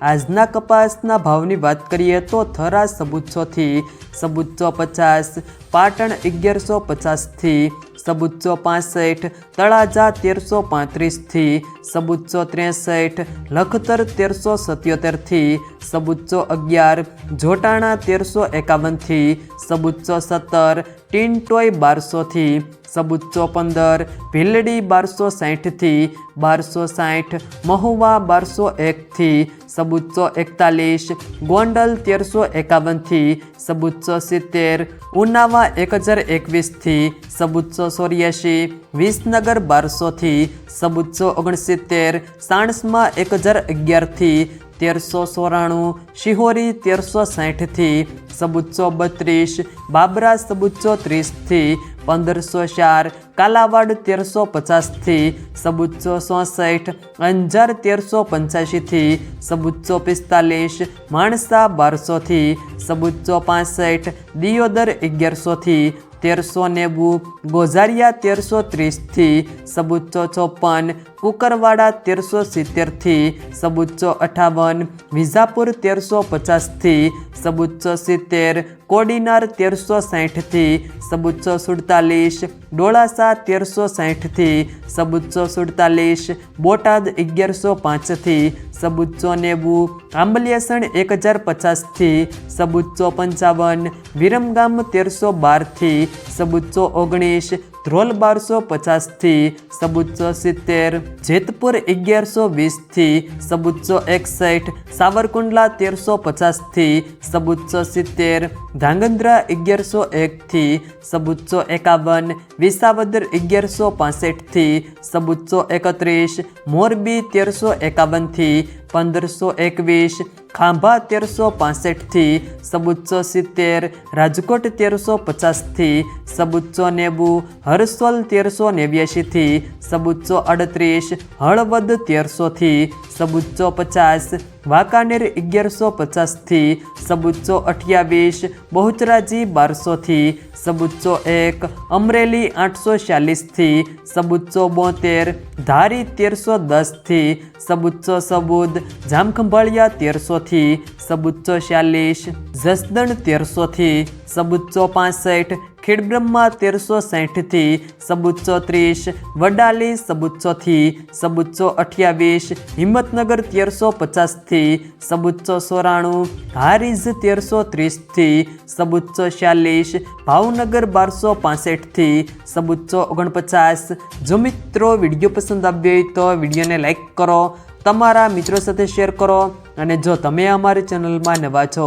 આજના કપાસના ભાવની વાત કરીએ તો થરા સબુચ્ચોથી સબુચ્ચો પચાસ, પાટણ અગિયારસો પચાસથી સબુચ્ચો પાસઠ, તળાજા તેરસો પાંત્રીસથી સબુચ્ચો ત્રેસઠ, લખતર તેરસો સત્યોતેરથી સબુચ્ચો અગિયાર, જોટાણા તેરસો એકાવનથી સબુચ્ચો સત્તર ટીનટોય બારસોથી સબુચ્ચો પંદર ભીલડી બારસો સાઠથી બારસો સાઠ મહુવા બારસો એકથી સબુચ્ચો એકતાલીસ ગોંડલ તેરસો એકાવનથી સબુચ્ચો સિત્તેર ઉનાવા એક હજાર એકવીસથી સબુચ્ચો ચોર્યાસી વિસનગર બારસોથી સબુચ્ચો ઓગણસિત્તેર સાણસમાં એક હજાર અગિયારથી તેરસો સોરાણું શિહોરી તેરસો સાઠથી સબુચ્ચો બત્રીસ, બાબરા સબુચ્ચો ત્રીસથી, પંદરસો ચાર, કાલાવાડ તેરસો પચાસથી સબુચ્ચો ચોસઠ, અંજાર તેરસો પંચ્યાસીથી સબુચ્ચો પિસ્તાલીસ, માણસા બારસોથી સબુચ્ચો પાસઠ, દિયોદર અગિયારસોથી તેરસો નેવું ગોઝારિયા તેરસો ત્રીસથી સબુચ્ચો ચોપન, કુકરવાડા તેરસો સિત્તેરથી સબુચ્ચો અઠાવન વિઝાપુર તેરસો પચાસથી સબુચ્ચો સિત્તેર, કોડીનાર તેરસો સાઠથી સબુચ્ચો સુડતાલીસ, ડોળાસા તેરસો સાઠથી સબુચ્ચો સુડતાલીસ, બોટાદ અગિયારસો પાંચથી સબુચ્ચો નેવું આંબલિયાસણ એક હજાર પચાસથી સબુચ્ચો પંચાવન, વિરમગામ તેરસો બારથી સબુચ્ચો ઓગણીસ, ધ્રોલ બારસો પચાસથી સબુચ્ચો સિત્તેર, જેતપુર અગિયારસો વીસથી સબુચ્ચો એકસઠ, સાવરકુંડલા તેરસો પચાસથી સબુચ્ચો સિત્તેર, ધાંગધ્રા અગિયારસો એકથી સબુચ્ચો એકાવન, વિસાવદર અગિયારસો પાસઠથી સબુચ્ચો એકત્રીસ, મોરબી તેરસો એકાવનથી પંદરસો એકવીસ, ખાંભા તેરસો પાસઠથી સબુચ્ચો સિત્તેર, રાજકોટ તેરસો પચાસથી સબુચ્ચો નેવું, હરસોલ તેરસો નેવ્યાસીથી સબુચ્ચો અડત્રીસ, હળવદ તેરસોથી સબુચ્ચો પચાસ, વાંકાનેર અગિયારસો પચાસથી સબુચ્ચો અઠ્યાવીસ, બહુચરાજી બારસોથી સબુચ્ચો એક, અમરેલી આઠસો ચાલીસથી સબુચ્ચો બોતેર, ધારી તેરસો દસથી સબુચ્ચો સબુદ, જામખંભાળિયા તેરસોથી સબુચ્ચો ચાલીસ, જસદણ તેરસોથી સબુચ્ચો પાસઠ ખેડબ્રહ્મા તેરસો સાઠથી સબુચ્ચો ત્રીસ, વડાલી સબુચ્ચોથી સબુચ્ચો અઠ્યાવીસ, હિંમતનગર તેરસો પચાસથી સબુચ્ચો સોરાણું હારીઝ તેરસો ત્રીસથી સબુચ્ચો ચાલીસ ભાવનગર બારસો પાસઠથી સબુચ્ચો ઓગણપચાસ. જો મિત્રો વીડિયો પસંદ આવ્યો હોય તો વિડીયોને લાઇક કરો, તમારા મિત્રો સાથે શેર કરો અને જો તમે અમારી ચેનલમાં નવા છો